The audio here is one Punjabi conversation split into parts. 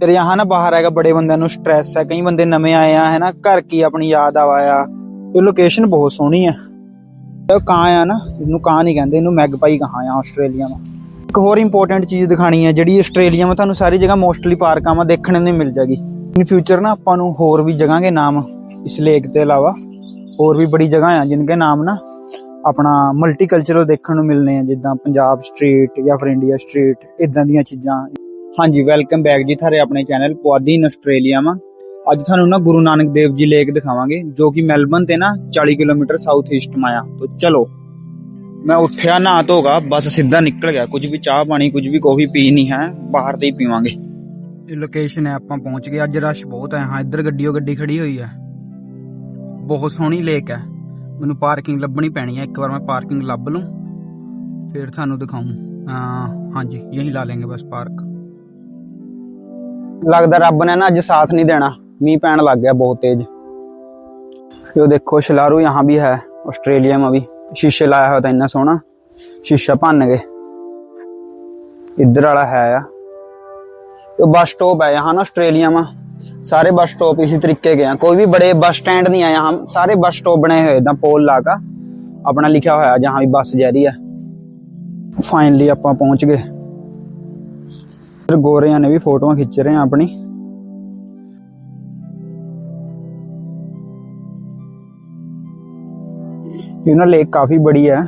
ਤੇਰੇ यहाँ ਨਾ ਬਾਹਰ ਹੈਗਾ, ਬੜੇ ਬੰਦਿਆਂ ਨੂੰ ਸਟ੍ਰੈਸ ਹੈ, ਕਈ ਬੰਦੇ ਨਵੇਂ ਆਏ ਆ, ਹੈ ਨਾ, ਘਰ ਕੀ ਆਪਣੀ ਯਾਦ ਆਵਾਇਆ ਇਹ ਲੋਕੇਸ਼ਨ ਬਹੁਤ ਸੋਹਣੀ ਹੈ ਇਹ ਕਾਂ ਆ ਨਾ ਇਹਨੂੰ ਕਾਂ ਨਹੀਂ ਕਹਿੰਦੇ, ਇਹਨੂੰ ਮੈਗਪਾਈ ਕਹਾਂ ਆ ਆਸਟ੍ਰੇਲੀਆ ਮਾ ਇੱਕ ਹੋਰ ਇੰਪੋਰਟੈਂਟ ਚੀਜ਼ ਦਿਖਾਣੀ ਹੈ ਜਿਹੜੀ ਆਸਟ੍ਰੇਲੀਆ ਮਾ ਤੁਹਾਨੂੰ ਸਾਰੀ ਜਗ੍ਹਾ ਮੋਸਟਲੀ ਪਾਰਕਾਂ ਮਾ ਦੇਖਣ ਨੂੰ ਮਿਲ ਜਾਗੀ ਇਨ ਫਿਊਚਰ ਨਾ ਆਪਾਂ ਨੂੰ ਹੋਰ ਵੀ ਜਗ੍ਹਾ ਦੇ ਨਾਮ, ਇਸ ਲੇਕ ਤੇ ਇਲਾਵਾ ਹੋਰ ਵੀ ਬੜੀ ਜਗ੍ਹਾ ਆ, ਜਿਨਕੇ ਨਾਮ ਨਾ ਆਪਣਾ ਮਲਟੀਕਲਚਰਲ ਦੇਖਣ ਨੂੰ ਮਿਲਨੇ ਆ, ਜਿੱਦਾਂ ਪੰਜਾਬ ਸਟਰੀਟ ਜਾਂ ਫਿਰ ਇੰਡੀਆ ਸਟਰੀਟ ਇਦਾਂ ਦੀਆਂ ਚੀਜ਼ਾਂ। ਹਾਂਜੀ ਵੈਲਕਮ ਬੈਕ ਜੀ ਥਾਰੇ ਆਪਣੇ ਚੈਨਲ ਪੁਆਧੀ ਇਨ ਆਸਟ੍ਰੇਲੀਆ ਮਾ ਅੱਜ ਤੁਹਾਨੂੰ ਨਾ ਗੁਰੂ ਨਾਨਕ ਦੇਵ ਜੀ ਲੇਕ ਦਿਖਾਵਾਂਗੇ, ਜੋ ਕਿ ਮੈਲਬਨ ਤੇ ਨਾ 40 ਕਿਲੋਮੀਟਰ ਸਾਊਥ ਈਸਟ ਮਾ ਆ। ਤੋ ਚਲੋ, ਮੈਂ ਉੱਠਿਆ ਨਾ ਧੋਗਾ ਬਸ ਸਿੱਧਾ ਨਿਕਲ ਗਿਆ। ਕੁਝ ਵੀ ਚਾਹ ਪਾਣੀ, ਕੁਝ ਵੀ ਕੌਫੀ ਪੀ ਨਹੀਂ ਹੈ, ਬਾਹਰ ਤੇ ਹੀ ਪੀਵਾਂਗੇ। ਇਹ ਲੋਕੇਸ਼ਨ ਹੈ, ਆਪਾਂ ਪਹੁੰਚ ਗਏ। ਅੱਜ ਰਸ਼ ਬਹੁਤ ਹੈ। ਹਾਂ, ਇੱਧਰ ਗੱਡੀਓ ਗੱਡੀ ਖੜੀ ਹੋਈ ਹੈ। ਬਹੁਤ ਸੋਹਣੀ ਲੇਕ ਹੈ। ਮੈਨੂੰ ਪਾਰਕਿੰਗ ਲੱਭਣੀ ਪੈਣੀ ਹੈ। ਇੱਕ ਵਾਰ ਮੈਂ ਪਾਰਕਿੰਗ ਲੱਭ ਲੂੰ। ਫਿਰ ਤੁਹਾਨੂੰ ਦਿਖਾऊं ਹਾਂਜੀ, ਯਹੀਂ ਲਾ ਲੈਂਗੇ ਬਸ ਪਾਰਕ ਲੱਗਦਾ ਰੱਬ ਨੇ ਨਾ ਅੱਜ ਸਾਥ ਨਹੀਂ ਦੇਣਾ ਮੀਂਹ ਪੈਣ ਲੱਗ ਗਿਆ ਬਹੁਤ ਤੇਜ਼ ਇਹ ਦੇਖੋ ਸ਼ਲਾਰੂ यहाँ भी है ऑस्ट्रेलिया में भी शीशे ਲਾਇਆ ਹੋਇਆ ਤਾਂ ਇੰਨਾ ਸੋਹਣਾ ਸ਼ੀਸ਼ਾ ਭੰਨ ਗਏ ਇੱਧਰ ਵਾਲਾ ਹੈ ਆ ਇਹ ਬੱਸ स्टॉप है यहाँ ना ऑस्ट्रेलिया में सारे बस स्टॉप इसी तरीके के हैं कोई भी बड़े बस स्टैंड नहीं है यहाँ सारे बस स्टॉप बने हुए इधर पोल लाका अपना लिखा हुआ है जहाँ भी बस जा रही है फाइनली ਆਪਾਂ ਪਹੁੰਚ ਗਏ ਫਿਰ ਗੋਰਿਆਂ ਨੇ ਵੀ ਫੋਟੋਆਂ ਖਿੱਚ ਰਹੇ ਆ ਆਪਣੀ ये ना लेक काफी बड़ी है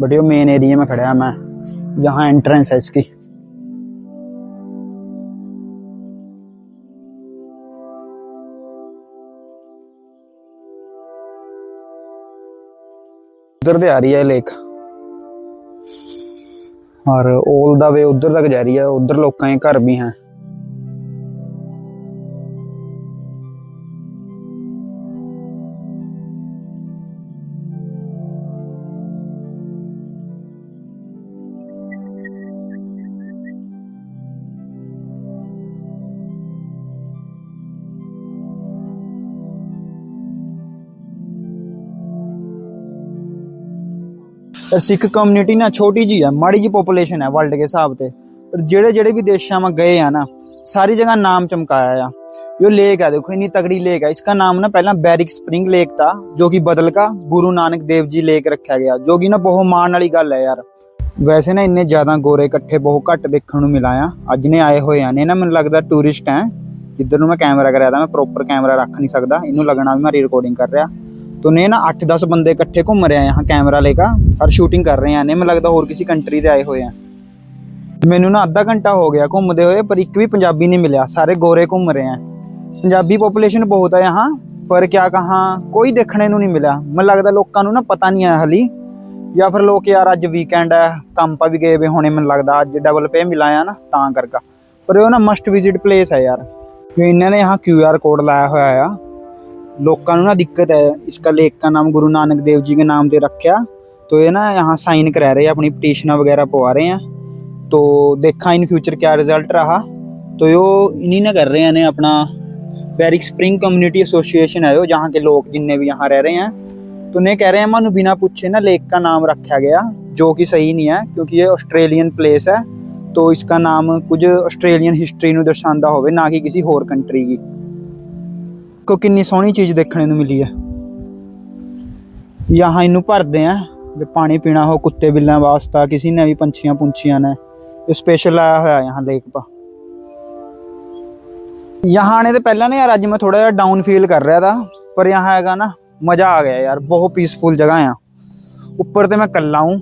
बट ये मेन एरिया में खड़ा है मैं जहाँ एंट्रेंस है इसकी उधर से आ रही है लेक ਔਰ 올 ਦਾ ਵੇ ਉਧਰ ਤੱਕ ਜਾ ਰਹੀ ਹੈ ਉਧਰ ਲੋਕਾਂ ਦੇ ਘਰ ਵੀ ਹੈ। ਪਰ ਸਿੱਖ ਕਮਿਊਨਿਟੀ ਨਾ ਛੋਟੀ ਜੀ ਹੈ ਮਾੜੀ ਜੀ ਪੋਪੂਲੇਸ਼ਨ ਹੈ ਵਰਲਡ ਦੇ ਹਿਸਾਬ ਤੇ ਪਰ ਜਿਹੜੇ ਜਿਹੜੇ ਵੀ ਦੇਸ਼ਾਂ में गए ਆ ना सारी जगह नाम चमकाया या यो लेक है देखो इतनी तगड़ी लेक है इसका नाम ना पहला बैरिक स्प्रिंग लेक था जो कि बदल का गुरु नानक देव जी लेक रखा गया जो कि ना बहुत ਮਾਣ ਵਾਲੀ ਗੱਲ ਹੈ ਯਾਰ ਵੈਸੇ ਨਾ ਇੰਨੇ ਜ਼ਿਆਦਾ ਗੋਰੇ ਇਕੱਠੇ ਬਹੁਤ ਘੱਟ ਦੇਖਣ ਨੂੰ ਮਿਲਾ ਆ ਅੱਜ ਨੇ ਆਏ ਹੋਏ ਆ ਨੇ ਨਾ ਮੈਨੂੰ ਲੱਗਦਾ ਟੂਰਿਸਟ ਹੈ ਜਿੱਧਰ ਨੂੰ ਮੈਂ ਕੈਮਰਾ ਕਰਿਆ ਤਾਂ ਮੈਂ ਪ੍ਰੋਪਰ ਕੈਮਰਾ ਰੱਖ ਨਹੀਂ ਸਕਦਾ ਇਹਨੂੰ ਲੱਗਣਾ ਵੀ ਮੈਂ ਰਿਕਾਰਡਿੰਗ ਕਰ ਰਿਹਾ तो ने ना 8-10 बंदे इकट्ठे घूम रहे हैं यहाँ कैमरा लेकर और शूटिंग कर रहे हैं ने ਮੈਨੂੰ ਲੱਗਦਾ ਹੋਰ ਕਿਸੇ ਕੰਟਰੀ ਦੇ ਆਏ ਹੋਏ ਆ ਮੈਨੂੰ ਨਾ ਅੱਧਾ ਘੰਟਾ ਹੋ ਗਿਆ ਘੁੰਮਦੇ ਹੋਏ ਪਰ ਇੱਕ ਵੀ ਪੰਜਾਬੀ ਨਹੀਂ ਮਿਲਿਆ ਸਾਰੇ ਗੋਰੇ ਘੁੰਮ ਰਹੇ ਆ ਪੰਜਾਬੀ ਪੋਪੂਲੇਸ਼ਨ ਬਹੁਤ ਹੈ यहाँ ਪਰ ਕਿਆ ਕਹਾਂ ਕੋਈ ਦੇਖਣੇ ਨੂੰ ਨਹੀਂ ਮਿਲਿਆ ਮੈਨੂੰ ਲੱਗਦਾ ਲੋਕਾਂ ਨੂੰ ਨਾ ਪਤਾ ਨਹੀਂ ਹੈ ਹਲੀ ਜਾਂ ਫਿਰ ਲੋਕ ਯਾਰ ਅੱਜ ਵੀਕਐਂਡ ਹੈ ਕੰਮ ਪਾ ਵੀ ਗਏ ਵੇ ਹੋਣੇ ਮੈਨੂੰ ਲੱਗਦਾ ਅੱਜ ਡਬਲ ਪੇ ਮਿਲਾਇਆ ਨਾ ਤਾਂ ਕਰਕੇ ਪਰ ਇਹ ਨਾ ਮਸਟ ਵਿਜ਼ਿਟ ਪਲੇਸ ਹੈ ਯਾਰ ਜੋ ਇਹਨਾਂ ਨੇ यहाँ क्यू आर कोड ਲਾਇਆ ਹੋਇਆ ਆ लोगों को ना दिक्कत है इसका लेक का नाम गुरु नानक देव जी के नाम से रखा तो ये ना यहाँ साइन करा रहे हैं अपनी पटिशन वगैरह पवा रहे हैं तो देखा इन फ्यूचर क्या रिजल्ट रहा तो यो इन्हीं ने कर रहे हैं ने अपना बैरिक स्प्रिंग कम्युनिटी एसोसिएशन है यो जहाँ के लोग जितने भी यहाँ रह रहे हैं तो ने कह रहे हैं मानो बिना पूछे ना लेक का नाम रखा गया जो कि सही नहीं है क्योंकि ये ऑस्ट्रेलियन प्लेस है तो इसका नाम कुछ ऑस्ट्रेलियन हिस्ट्री ਨੂੰ ਦਰਸਾਉਂਦਾ ਹੋਵੇ ਨਾ ਕਿ ਕਿਸੇ ਹੋਰ ਕੰਟਰੀ ਦੀ ਕੋ ਕਿੰਨੀ ਸੋਹਣੀ ਚੀਜ਼ ਦੇਖਣ ਨੂੰ ਮਿਲੀ ਹੈ। ਯਹਾਂ ਇਹਨੂੰ ਭਰਦੇ ਆ ਜੇ ਪਾਣੀ ਪੀਣਾ ਹੋ, ਕੁੱਤੇ ਬਿੱਲਾਂ ਵਾਸਤਾ, ਕਿਸੇ ਨੇ ਵੀ ਪੰਛੀਆਂ ਪੁੰਛੀਆਂ ਨੇ। ਇਹ ਸਪੈਸ਼ਲ ਆਇਆ ਹੋਇਆ ਯਹਾਂ ਲੇਕ ਪਾ। ਯਹਾਂ ਆਣੇ ਤੇ ਪਹਿਲਾਂ ਨੇ ਯਾਰ ਅੱਜ ਮੈਂ ਥੋੜਾ ਜਿਹਾ ਡਾਊਨ ਫੀਲ ਕਰ ਰਿਹਾ था ਪਰ ਯਹਾਂ ਹੈਗਾ ਨਾ, ਮਜ਼ਾ ਆ ਗਿਆ ਯਾਰ, ਬਹੁਤ ਪੀਸਫੁਲ ਜਗ੍ਹਾ ਆ। ਉੱਪਰ ਤੇ ਮੈਂ ਕੱਲਾ ਹੂੰ।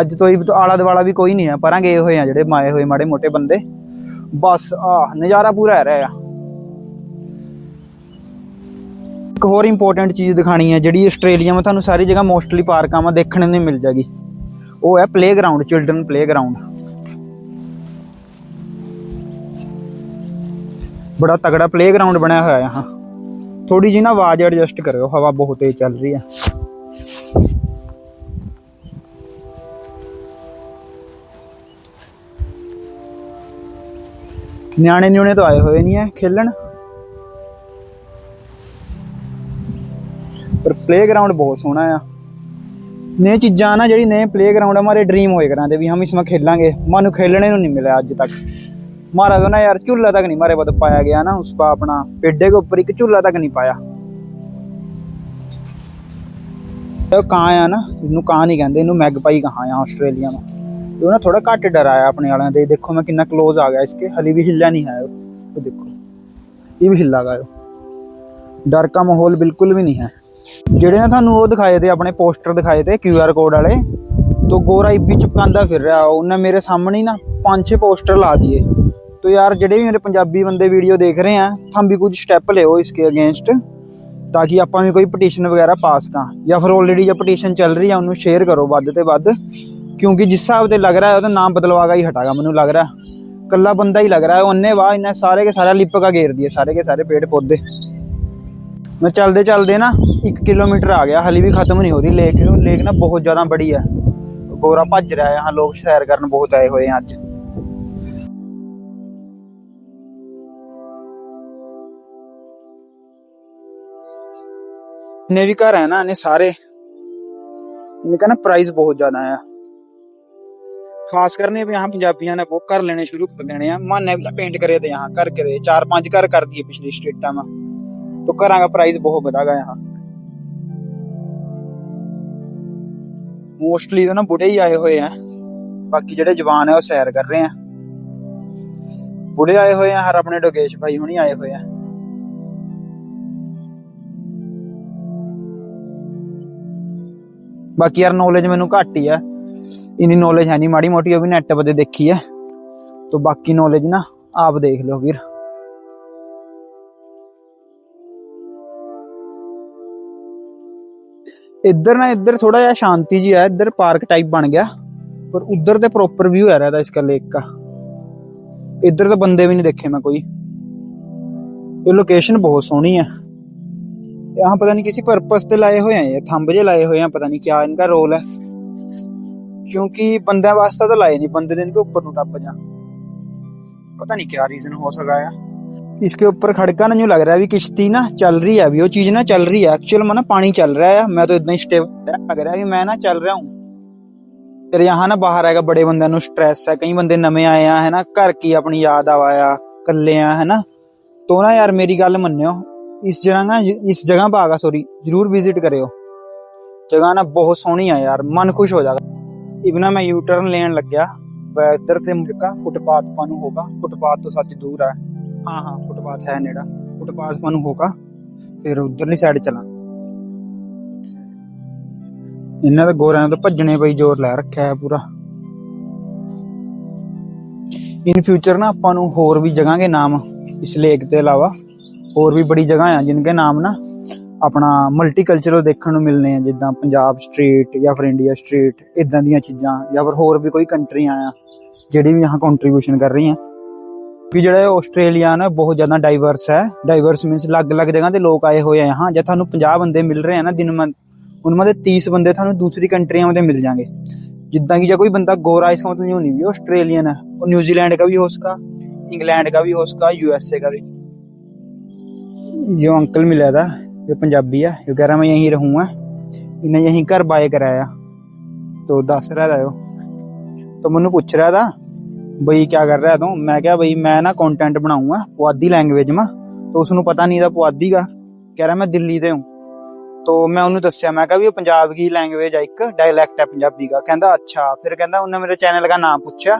ਅੱਜ ਤੋਂ ਹੀ ਆਲਾ ਦੁਆਲਾ ਵੀ ਕੋਈ ਨਹੀਂ ਆ ਪਰਾਂ ਗਏ ਹੋਏ ਆ ਜਿਹੜੇ ਮਾਏ ਹੋਏ ਮਾੜੇ ਮੋਟੇ ਬੰਦੇ। ਬਸ ਆ ਨਜ਼ਾਰਾ ਪੂਰਾ ਹੈ ਰਿਹਾ ਆ ਇੱਕ ਹੋਰ ਇੰਪੋਰਟੈਂਟ ਚੀਜ਼ ਦਿਖਾਣੀ ਹੈ, ਜਿਹੜੀ ਆਸਟ੍ਰੇਲੀਆ ਵਿੱਚ ਤੁਹਾਨੂੰ ਸਾਰੀ ਜਗ੍ਹਾ ਮੋਸਟਲੀ ਪਾਰਕਾਂ ਵਿੱਚ ਦੇਖਣ ਨੂੰ ਮਿਲ ਜਾਗੀ ਉਹ ਹੈ ਪਲੇਗਰਾਉਂਡ ਚਿਲਡਰਨ ਪਲੇਗਰਾਉਂਡ ਬੜਾ ਤਗੜਾ ਪਲੇਗਰਾਉਂਡ ਬਣਿਆ ਹੋਇਆ ਹੈ यहाँ ਥੋੜੀ ਜੀ ਨਾ ਆਵਾਜ਼ ਐਡਜਸਟ ਕਰਿਓ, ਹਵਾ ਬਹੁਤ ਤੇਜ਼ ਚੱਲ ਰਹੀ ਹੈ। ਨਿਆਣੇ ਨਿਉਣੇ ਤਾਂ ਆਏ ਹੋਏ ਨਹੀਂ ਹੈ, ਖੇਲਣ? प्लेग्राउंड ਬਹੁਤ ਸੋਹਣਾ ਆ। ਨੇ ਚੀਜ਼ਾਂ ਨਾ ਜਿਹੜੀ ਨੇ ਪਲੇਗਰਾਉਂਡ ਮਾਰੇ ਡ੍ਰੀਮ ਹੋਏ ਕਰਾਂਦੇ ਵੀ ਹਮ ਇਸ ਇਸਮਾ ਖੇਲਾਂਗੇ। ਮਾਨੂੰ ਖੇਲਣੇ ਨੂੰ ਨਹੀਂ ਮਿਲਿਆ ਅੱਜ ਤੱਕ। ਮਾਰਾ ਤਾਂ ਨਾ ਯਾਰ ਝੂਲਾ ਤੱਕ ਨਹੀਂ ਮਾਰੇ ਬਦ ਪਾਇਆ ਗਿਆ ਨਾ ਉਸ ਪਾ ਆਪਣਾ। ਪੇਡੇ ਦੇ ਉੱਪਰ ਇੱਕ ਝੂਲਾ ਤੱਕ ਨਹੀਂ ਪਾਇਆ। ਇਹ ਕਾਂ ਆ ਨਾ ਇਹਨੂੰ ਕਾਂ ਨਹੀਂ ਕਹਿੰਦੇ, ਇਹਨੂੰ ਮੈਗ ਪਾਈ ਕਹਾਂ ਆ ਆਸਟ੍ਰੇਲੀਆ ਨੂੰ। ਇਹ ਉਹਨਾਂ ਥੋੜਾ ਘੱਟ ਡਰਾਇਆ ਆਪਣੇ ਵਾਲਿਆਂ ਦੇ ਦੇਖੋ ਮੈਂ ਕਿੰਨਾ ਕਲੋਜ ਆ ਗਿਆ ਇਸਕੇ, ਹਲੀ ਵੀ ਹਿੱਲਿਆ ਨਹੀਂ ਹੈ ਉਹ। ਦੇਖੋ, ਇਹ ਵੀ ਹਿੱਲਾ ਗਿਆ ਡਰ ਦਾ ਮਾਹੌਲ ਬਿਲਕੁਲ ਵੀ ਨਹੀਂ ਹੈ। ਜਿਹੜੇ ਨਾ ਤੁਹਾਨੂੰ ਉਹ ਦਿਖਾਏ ਤੇ, ਆਪਣੇ ਪੋਸਟਰ ਦਿਖਾਏ ਤੇ ਕਿਊ ਕੋਡ ਵਾਲੇ, ਤੋ ਗੋਰਾ ਇੱਬੀ ਚੁਪਕਾਂਦਾ ਫਿਰ ਰਿਹਾ। ਉਹਨੇ ਮੇਰੇ ਸਾਹਮਣੇ ਨਾ ਪੰਜ ਛੇ ਪੋਸਟਰ ਲਾ ਦਿਏ। ਤੋ ਯਾਰ, ਜਿਹੜੇ ਵੀ ਮੇਰੇ ਪੰਜਾਬੀ ਬੰਦੇ ਵੀਡੀਓ ਦੇਖ ਰਹੇ ਆ, ਥਾਂ ਵੀ ਕੁਝ ਸਟੈਪ ਲਿਓ ਇਸਕੇ ਅਗੇਂਸਟ ਤਾਂ ਕਿ ਆਪਾਂ ਵੀ ਕੋਈ ਪਟੀਸ਼ਨ ਵਗੈਰਾ ਪਾਸ ਕਰਾਂ। ਜਾਂ ਫਿਰ ਆਲਰੇਡੀ ਜੇ ਪਟੀਸ਼ਨ ਚੱਲ ਰਹੀ ਆ, ਉਹਨੂੰ ਸ਼ੇਅਰ ਕਰੋ ਵੱਧ ਤੇ ਵੱਧ। ਕਿਉਂਕਿ ਜਿਸ ਹਿਸਾਬ ਤੇ ਲੱਗ ਰਿਹਾ, ਉਹਦਾ ਨਾਮ ਬਦਲਵਾਗਾ ਹੀ ਹਟਾਗਾ, ਮੈਨੂੰ ਲੱਗ ਰਿਹਾ। ਕੱਲਾ ਬੰਦਾ ਹੀ ਲੱਗ ਰਿਹਾ, ਉਹਨੇ ਵਾਹ ਇਹਨਾਂ ਸਾਰੇ ਕੇ ਸਾਰਾ ਲਿਪਕਾ ਘੇਰ ਦਿਏ, ਸਾਰੇ ਕੇ ਸਾਰੇ ਪੇੜ ਪੌਦੇ मैं चलते चलते ना एक किलोमीटर आ गया, हाली भी ख़त्म नहीं हो रही, लेक लेक ना बहुत ज़्यादा बड़ी है। गोरा भज रहा है यहाँ, लोग सैर कर बहुत आए हुए हैं अज जितने भी घर है ना, इन्हें सारे। इन्हें कहना प्राइस बहुत ज़्यादा है। खास कर यहाँ पंजाबिया ने वो कर लेने शुरू कर देने माने पेंट करे थे यहाँ घर करे चार पाँच घर कर दिए पिछली स्टेटा में। तो घर का प्राइस बहुत बढ़ा यहाँ मोस्टली तो ना बुढ़े ही आए हुए हैं बाकी जेडे जवान है वो सैर कर रहे हैं बुढ़े आए हुए हैं हर अपने डोगेश भाई हुनी आए हुए हैं ਬਾਕੀ ਯਾਰ ਨੌਲੇਜ ਮੈਨੂੰ ਘੱਟ ਹੀ ਆ ਇਨੀ ਨੌਲੇਜ ਹੈ ਨਹੀਂ ਮਾੜੀ ਮੋਟੀ ਉਹ ਵੀ ਨੈਟ 'ਤੇ ਦੇਖੀ ਆ ਤੋ ਬਾਕੀ ਨੌਲੇਜ ਨਾ ਆਪ ਦੇਖ ਲਿਓ ਵੀਰ इधर ना इधर थोड़ा यार शांति जी है, इधर पार्क टाइप बन गया, पर उधर तो प्रॉपर व्यू आ रहा था इसका लेक का। इधर तो बंदे भी नहीं देखे मैं कोई। ये लोकेशन बहुत सोहनी है। यहाँ पता नहीं किसी पर्पस पे लाए हुए हैं थंब जे लाए हुए हैं, पता नहीं क्या इनका रोल है। क्योंकि बंदे वास्ते तो लाए नहीं, बंदे तो इनके ऊपर टप जा पता नहीं क्या रीजन हो सका है। इसके ऊपर खड़का ना यूं लग रहा है भी किश्ती ना चल रही है अभी वो चीज ना चल रही है एक्चुअल में ना पानी चल रहा है मैं तो इतना ही स्टेबल लग रहा है भी मैं ना चल रहा हूँ ਫਿਰ यहाँ ਨਾ ਬਾਹਰ ਹੈਗਾ ਬੜੇ ਬੰਦਿਆਂ ਨੂੰ ਸਟ੍ਰੈਸ ਹੈ ਕਈ ਬੰਦੇ ਨਵੇਂ ਆਏ ਆ ਹੈ ਨਾ ਘਰ ਕੀ ਆਪਣੀ ਯਾਦ ਆਵਾਇਆ ਕੱਲੇ ਆ ਹੈ ਨਾ ਤੋ ਨਾ ਯਾਰ ਮੇਰੀ ਗੱਲ ਮੰਨਿਓ इस जगह ना इस जगह पर आगा सॉरी जरूर विजिट करियो जगह ना बहुत सोहनी है यार मन खुश हो जाएगा इबना मैं यू टर्न लेन लग गया इधर ते मुड़का फुटपाथ पानू होगा फुटपाथ तो सच दूर है हाँ हाँ फुटपाथ है नेड़ा फुटपाथ पानू होगा फिर उधरली साइड चला ਇਹਨਾਂ ਦਾ ਗੋਰਿਆਂ ਦਾ ਭੱਜਣੇ ਪਈ ਜ਼ੋਰ ਲੈ ਰੱਖਿਆ ਹੈ ਪੂਰਾ ਇਨ ਫਿਊਚਰ ਨਾ ਆਪਾਂ ਨੂੰ ਹੋਰ ਵੀ ਜਗ੍ਹਾ ਦੇ ਨਾਮ ਇਸ ਲੇਕ ਦੇ ਇਲਾਵਾ ਹੋਰ ਵੀ ਬੜੀ ਜਗ੍ਹਾ ਆ ਜਿਨਕੇ ਨਾਮ ਨਾ ਆਪਣਾ ਮਲਟੀਕਲਚਰਲ ਦੇਖਣ ਨੂੰ ਮਿਲਨੇ ਆ ਜਿੱਦਾਂ ਪੰਜਾਬ ਸਟਰੀਟ ਜਾਂ ਫਿਰ ਇੰਡੀਆ ਸਟਰੀਟ ਇਦਾਂ ਦੀਆਂ ਚੀਜ਼ਾਂ ਜਾਂ ਫਿਰ ਹੋਰ ਵੀ ਕੋਈ ਕੰਟਰੀਆਂ ਆ ਜਿਹੜੀ ਵੀ यहाँ ਕੰਟਰੀਬਿਊਸ਼ਨ ਕਰ ਰਹੀਆਂ ਕਿ ਜਿਹੜਾ ਆਸਟ੍ਰੇਲੀਆ ਨਾ ਬਹੁਤ ਜ਼ਿਆਦਾ ਡਾਈਵਰਸ ਹੈ ਡਾਈਵਰਸ ਮੀਨਸ ਅਲੱਗ-ਅਲੱਗ ਜਗ੍ਹਾ ਤੇ ਲੋਕ ਆਏ ਹੋਏ ਆ यहाँ ਜੇ ਤੁਹਾਨੂੰ 50 ਬੰਦੇ ਮਿਲ ਰਹੇ ਆ ਨਾ ਦਿਨ ਮਨ उनमें से 30 बंदे थानू दूसरी कंट्रियों में मिल जाएंगे जिद्दां की जो कोई बंदा गोरा इसका मतलब यूं नहीं भी ऑस्ट्रेलियन है वो न्यूजीलैंड का भी हो उसका इंग्लैंड का भी हो उसका यूएसए का भी जो अंकल मिला था जो पंजाबी है जो कह रहा मैं यहीं रहूंगा इन्हें यहीं घर बाय कराया तो दस रहा था वो तो मैनू पूछ रहा था भाई क्या कर रहा है तू मैं क्या भाई मैं ना कंटेंट बनाऊँगा पुआधी लैंग्वेज में तो उसनु पता नहीं था पुआधी का कह रहा मैं दिल्ली से हूँ तो मैं उन्होंने दसिया मैं भी पंजाब की लैंग्वेज है एक डायलैक्ट है पंजाबी का कहता अच्छा फिर कहता उन्हें मेरे चैनल का नाम पूछा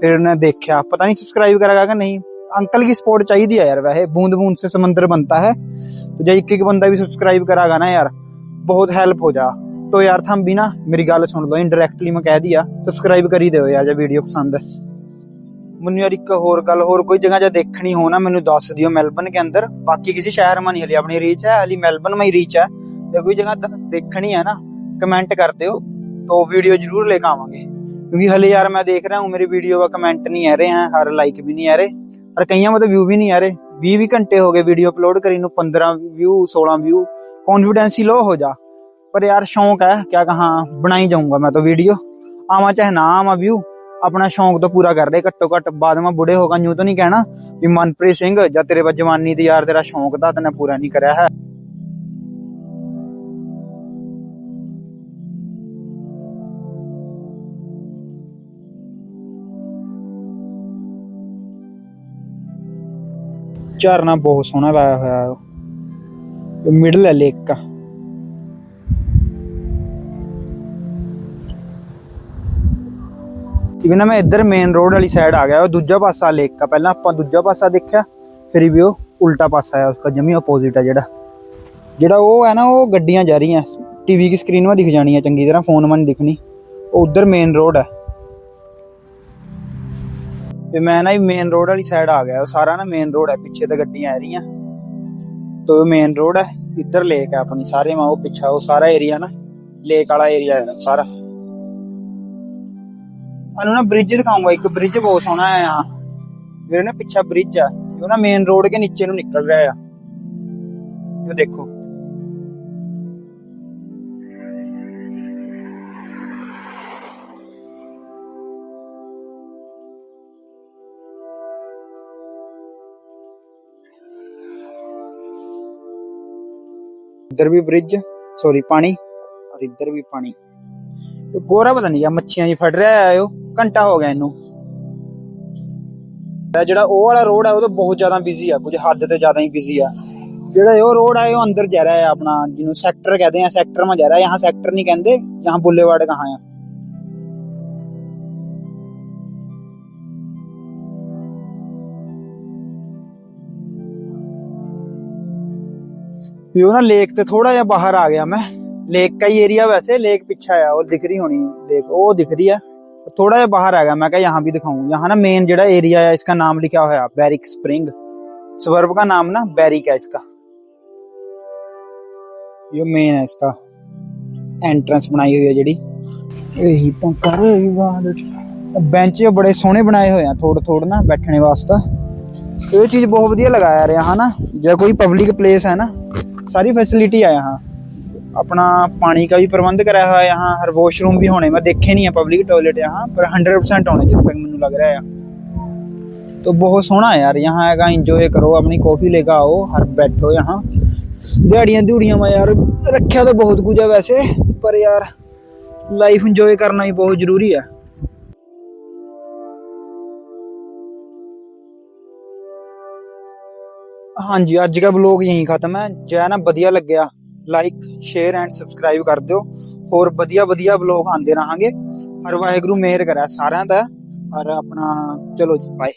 फिर उन्हें देखा पता नहीं सब्सक्राइब करेगा कि नहीं अंकल की सपोर्ट चाहिए यार वैसे बूंद बूंद से समंदर बनता है तो जो एक एक बंदा भी सब्सक्राइब करागा ना यार बहुत हेल्प हो जा तो यार थम भी ना मेरी गल सुन लो इनडायरेक्टली मैं कह दिया सब्सक्राइब करी दे यार जब वीडियो पसंद है ਮੈਨੂੰ ਯਾਰ ਇੱਕ ਹੋਰ ਗੱਲ ਹੋਰ ਕੋਈ ਜਗ੍ਹਾ ਜੇ ਦੇਖਣੀ ਹੋ ਨਾ ਮੈਨੂੰ ਦੱਸ ਦਿਓ ਮੈਲਬਨ के अंदर बाकी किसी शहर में नहीं हली अपनी रीच है हली मेलबर्न में ही रीच है ਜੇ ਕੋਈ ਜਗ੍ਹਾ ਦ- ਦੇਖਣੀ ਹੈ ਨਾ ਕਮੈਂਟ ਕਰ ਦਿਓ तो वीडियो जरूर लेकर आवांगे क्योंकि हले यार मैं देख रहा हूँ मेरी वीडियो का कमेंट नहीं आ रहे हैं हर लाइक भी नहीं आ रहे और कईयों में तो व्यू भी नहीं आ रहे बीस भी घंटे हो गए वीडियो अपलोड करी ਨੂੰ 15 व्यू 16 व्यू कॉन्फिडेंस ही लो हो जा पर यार शौक है क्या कहा बनाई जाऊंगा मैं तो वीडियो आवा चाहे ना आवा व्यू ਆਪਣਾ ਸ਼ੌਂਕ ਤਾਂ ਪੂਰਾ ਕਰ ਰਹੇ ਘੱਟੋ ਘੱਟ। ਬਾਅਦ ਮੈਂ ਬੁੜੇ ਹੋਗਾ ਨਿਊ ਤਾਂ ਨਹੀਂ ਕਹਿਣਾ ਵੀ ਮਨਪ੍ਰੀਤ ਸਿੰਘ, ਜਾਂ ਤੇਰੇ ਬਾ ਜਵਾਨੀ ਤੇ ਯਾਰ ਤੇਰਾ ਸ਼ੌਂਕ ਦਾ ਤੈਨੇ ਪੂਰਾ ਨਹੀਂ ਕਰਿਆ ਹੈ। ਝਰਨਾ ਬਹੁਤ ਸੋਹਣਾ ਲਾਇਆ ਹੋਇਆ ਹੈ। ਮਿਡਲ ਹੈ ਲੇਕ। ਦਾ ਇਵਨ ਨਾ ਮੈਂ ਇੱਧਰ ਮੇਨ ਰੋਡ ਵਾਲੀ ਸਾਈਡ ਆ ਗਿਆ, ਉਹ ਦੂਜਾ ਪਾਸਾ ਲੇਕ ਦਾ ਪਹਿਲਾਂ ਆਪਾਂ ਦੂਜਾ ਪਾਸਾ ਦੇਖਿਆ, ਫਿਰ ਵੀ ਉਹ ਉਲਟਾ ਪਾਸਾ ਹੈ ਉਸका ਜਮੀ ਆਪੋਜ਼ਿਟ ਹੈ ਜਿਹੜਾ। ਜਿਹੜਾ ਉਹ ਹੈ ਨਾ, ਉਹ ਗੱਡੀਆਂ ਜਾ ਰਹੀਆਂ। ਟੀਵੀ ਦੀ ਸਕਰੀਨ 'ਮਾ ਦਿਖ ਜਾਣੀ ਹੈ ਚੰਗੀ ਤਰ੍ਹਾਂ ਫੋਨ 'ਮਾ ਨਹੀਂ ਦਿਖਣੀ। ਉਹ ਉਧਰ ਮੇਨ ਰੋਡ ਹੈ ਤੇ ਮੈਂ ਨਾ ਮੇਨ ਰੋਡ ਵਾਲੀ ਸਾਈਡ ਆ ਗਿਆ, ਉਹ ਸਾਰਾ ਨਾ ਮੇਨ ਰੋਡ ਹੈ ਪਿੱਛੇ ਤੇ ਗੱਡੀਆਂ ਆ ਰਹੀਆਂ। ਤੋ ਮੇਨ ਰੋਡ ਹੈ ਇੱਧਰ ਲੇਕ ਹੈ ਆਪਣੀ, ਸਾਰੇ ਮਾ ਉਹ ਪਿੱਛਾ, ਉਹ ਸਾਰਾ ਏਰੀਆ ਨਾ ਲੇਕ ਵਾਲਾ ਏਰੀਆ ਹੈ ਸਾਰਾ। ਤੁਹਾਨੂੰ ਨਾ ਬ੍ਰਿਜ ਦਿਖਾਉਂਗਾ, ਇੱਕ ਬ੍ਰਿਜ ਬਹੁਤ ਸੋਹਣਾ ਆ ਵੀਰੇ ਨਾ ਪਿੱਛਾ ਬ੍ਰਿਜ ਆ ਜੋ ਨਾ ਮੇਨ ਰੋਡ ਕੇ ਨੀਚੇ ਨੂੰ ਨਿਕਲ ਰਿਹਾ ਆ। ਇਹ ਦੇਖੋ। ਇੱਧਰ ਵੀ ਬ੍ਰਿਜ ਸੌਰੀ ਪਾਣੀ। ਔਰ ਇੱਧਰ ਵੀ ਪਾਣੀ। ਤੇ ਗੋਰਾ ਪਤਾ ਨਹੀਂ ਆ, ਮੱਛੀਆਂ ਜੀ ਫੜ ਰਿਹਾ ਆਇਓ ਘੰਟਾ ਹੋ ਗਿਆ ਇਹਨੂੰ ਜਿਹੜਾ ਉਹ ਵਾਲਾ ਰੋਡ ਆ ਉਹ ਤਾਂ ਬਹੁਤ ਜ਼ਿਆਦਾ ਬਿਜ਼ੀ ਆ ਕੁਝ ਹੱਦ ਤੇ ਜ਼ਿਆਦਾ ਹੀ ਬਿਜ਼ੀ ਆ ਜਿਹੜਾ ਇਹ ਰੋਡ ਆ ਉਹ ਅੰਦਰ ਜਾ ਰਿਹਾ ਹੈ ਆਪਣਾ ਜਿਹਨੂੰ ਸੈਕਟਰ ਕਹਦੇ ਆ ਸੈਕਟਰ ਮਾ ਜਾ ਰਿਹਾ ਯਹਾਂ ਸੈਕਟਰ ਨਹੀਂ ਕਹਿੰਦੇ ਯਹਾਂ ਬੁੱਲੇਵਾਰਡ ਕਹਾਂ ਆ ਇਹ ਨਾ ਲੇਕ ਤੇ ਥੋੜਾ ਜਿਹਾ ਬਾਹਰ ਆ ਗਿਆ ਮੈਂ ਲੇਕ ਦਾ ਹੀ ਏਰੀਆ ਵੈਸੇ ਲੇਕ ਪਿੱਛਾ ਆ ਉਹ ਦਿਖ ਰਹੀ ਹੋਣੀ ਲੇਕ ਉਹ ਦਿਖ ਰਹੀ ਆ थोड़ा जिहा बाहर आ गया मैं क्या यहाँ भी दिखाऊं यहाँ ना मेन जेड़ा एरिया है इसका नाम लिखा हुआ है बैरिक स्प्रिंग स्वर्ब का नाम ना बैरिक है इसका ये मेन है इसका एंट्रेंस बनाई हुई है जेड़ी यही तो कर ਬੈਂਚ ਬੜੇ ਸੋਹਣੇ ਬਣਾਏ ਹੋਏ ਆ ਥੋੜ ਥੋੜ ਨਾ ਬੈਠਣੇ ਵਾਸਤੇ ਇਹ ਚੀਜ਼ ਬਹੁਤ ਵਧੀਆ ਲਗਾਇਆ ਯਾਰ यहाँ ना ਜਾਂ ਕੋਈ पब्लिक प्लेस है ना सारी फैसिलिटी है यहाँ अपना पानी का भी प्रबंध करा हुआ है यहाँ हर वॉशरूम भी होने मैं देखे नहीं है पब्लिक टॉयलेट यहाँ पर हंड्रेड परसेंट होने जितना तक मैंने लग रहा है तो बहुत सोहना है यार यहाँ आएगा इंजॉय करो अपनी कॉफी लेकर आओ हर बैठो यहाँ दिहाड़ियाँ दिहड़ियाँ में यार रखा तो बहुत कुछ है वैसे पर यार लाइफ इंजॉय करना भी बहुत जरूरी है ਹਾਂਜੀ ਅੱਜ ਦਾ ਵਲੌਗ ਯਹੀਂ ਖਤਮ ਹੈ ਜੇ ਨਾ ਵਧੀਆ ਲੱਗਿਆ ਲਾਈਕ ਸ਼ੇਅਰ ਐਂਡ ਸਬਸਕ੍ਰਾਈਬ ਕਰ ਦਿਓ। ਹੋਰ ਵਧੀਆ ਵਧੀਆ ਵਲੌਗ ਆਉਂਦੇ ਰਹਾਂਗੇ। ਹਰ ਵਾਹਿਗੁਰੂ ਮਿਹਰ ਕਰੇ ਸਾਰਿਆਂ ਦਾ। ਔਰ ਆਪਣਾ, ਚਲੋ ਜੀ ਬਾਏ